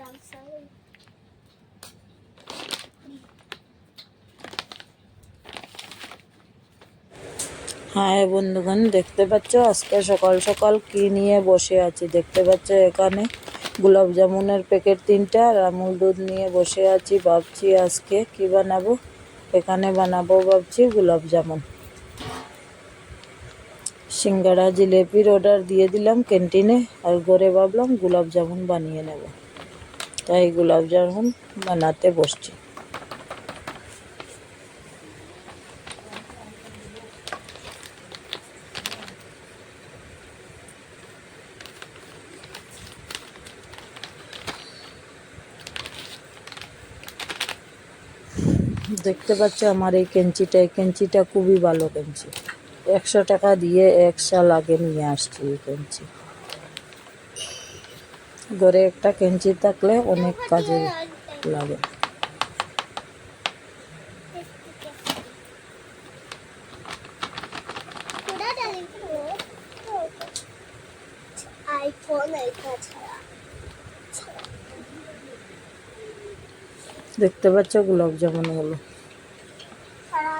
Ramsalı. হ্যাঁ বন্ধুগণ, দেখতে পাচ্ছ? আজকে সকাল সকাল কি নিয়ে বসে আছি? দেখতে পাচ্ছ এখানে গোলাপ জামুনের প্যাকেট তিনটা আর আমুল দুধ নিয়ে বসে আছি। ভাবছি আজকে কি বানাবো? এখানে বানাবো ভাবছি গোলাপ জামুন। সিঙ্গাড়া জিলেপির অর্ডার দিয়ে দিলাম ক্যান্টিনে আর ঘরে ভাবলাম গোলাপ জামুন বানিয়ে নেব। তাই গোলাপ জামুন বানাতে বসছি। দেখতে পাচ্ছ আমার এই কেঞ্চিটা এই কেঞ্চিটা খুবই ভালো কেঞ্চি। একশো টাকা দিয়ে একশা লাগে নিয়ে আসছি কেঞ্চি। ঘরে একটা কেঞ্চি থাকলে অনেক কাজে লাগে। দেখতে পাচ্ছ গোলাপ জামুনগুলো ছাড়া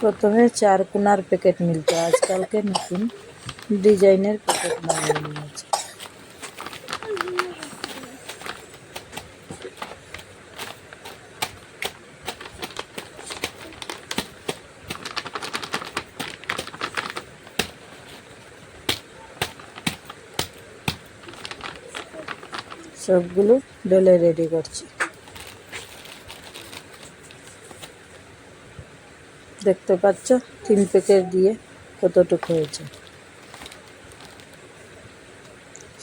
প্রথমে চার কোনার প্যাকেট মিলতো আজকালকে নতুন ডিজাইনের প্যাকেট নিয়েছে। সবগুলো ডলে রেডি করছি। দেখতে পাচ্ছ, তিন প্যাকেট দিয়ে কতটুকু হয়েছে।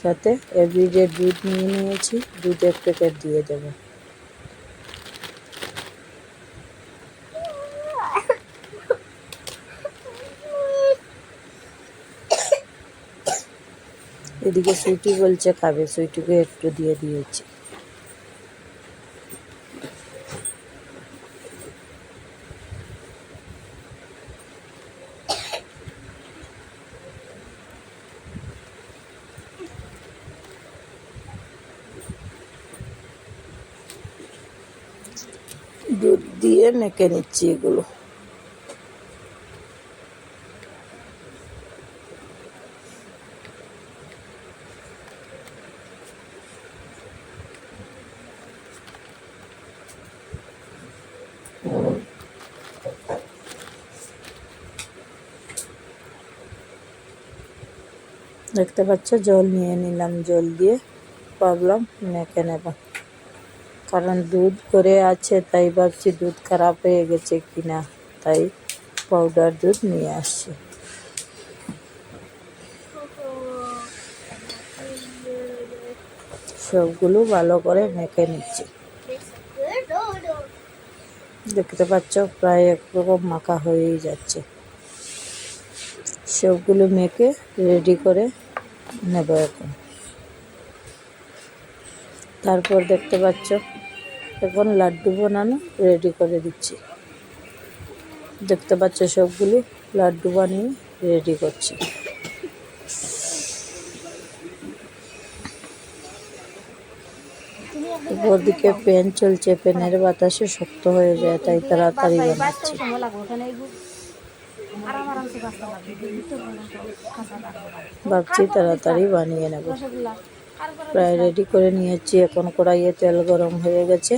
সাথে এভরিডে দুধ নিয়ে নিয়েছি দুধ এক প্যাকেট দিয়ে দেবো। এদিকে সুইটি বলছে, খাবে। সুইটিকে একটু দিয়ে দিয়েছি। দুধ দিয়ে মেখে নিচ্ছি এগুলো। দেখতে পাচ্ছ, জল নিয়ে নিলাম, জল দিয়ে ভাবলাম মেখে নেব। কারণ দুধ করে আছে, তাই ভাবছি দুধ খারাপ হয়ে গেছে কিনা, তাই পাউডার দুধ নিয়ে আসছি। সবগুলো ভালো করে মেখে নিচ্ছি। দেখতে পাচ্ছ, প্রায় একরকম মাখা হয়েই যাচ্ছে। সবগুলো মেখে রেডি করে নেব এখন। তারপর দেখতে পাচ্ছ এখন লাড্ডু বানানো রেডি করে দিচ্ছি। দেখতে পাচ্ছ সবগুলো লাড্ডু বানিয়ে রেডি করছি। দিকে প্যান চলছে পেনের বাতাসে শক্ত হয়ে যায়, তাই তাড়াতাড়ি বানাচ্ছি। ভাবছি তাড়াতাড়ি বানিয়ে নেব। প্রায় রেডি করে নিয়েছি। এখন কড়াইয়ে তেল গরম হয়ে গেছে।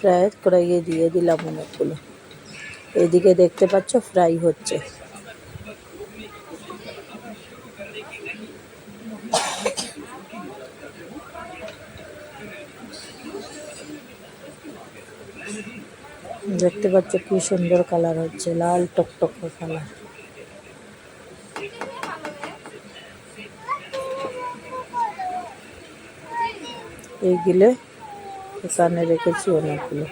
প্রায় কড়াইয়ে দিয়ে দিলাম অনেকগুলো। এদিকে দেখতে পাচ্ছ ফ্রাই হচ্ছে। দেখতে পাচ্ছ কি সুন্দর কালার হচ্ছে। লাল টকটক কালার এইগুলো এখানে রেখেছি অনেকগুলো।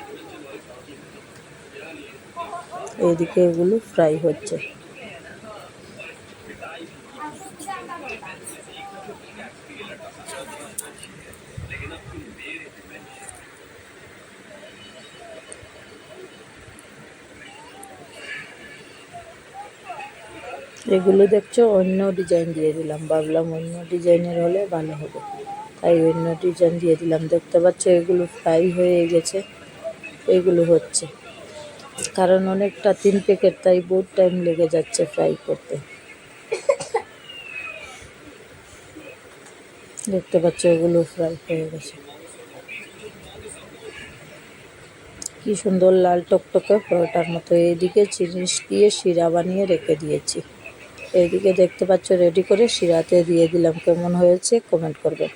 এইদিকে এগুলো ফ্রাই হচ্ছে। এগুলো দেখছ, অন্য ডিজাইন দিয়ে দিলাম। ভাবলাম অন্য ডিজাইনের হলে ভালো হবে। তাই অন্য ডিজাইন দিয়ে দিলাম। দেখতে পাচ্ছ, এগুলো ফ্রাই হয়ে গেছে। এগুলো হচ্ছে। কারণ অনেকটা তিন প্যাকেট তাই বহুত টাইম লেগে যাচ্ছে ফ্রাই করতে। দেখতে পাচ্ছ, এগুলো ফ্রাই হয়ে গেছে। কি সুন্দর লাল টকটকে পরোটার মতো। এইদিকে জিনিস দিয়ে শিরা বানিয়ে রেখে দিয়েছি। এইদিকে দেখতে পাচ্ছ রেডি করে শিরাতে দিয়ে দিলাম। কেমন হয়েছে কমেন্ট করবে।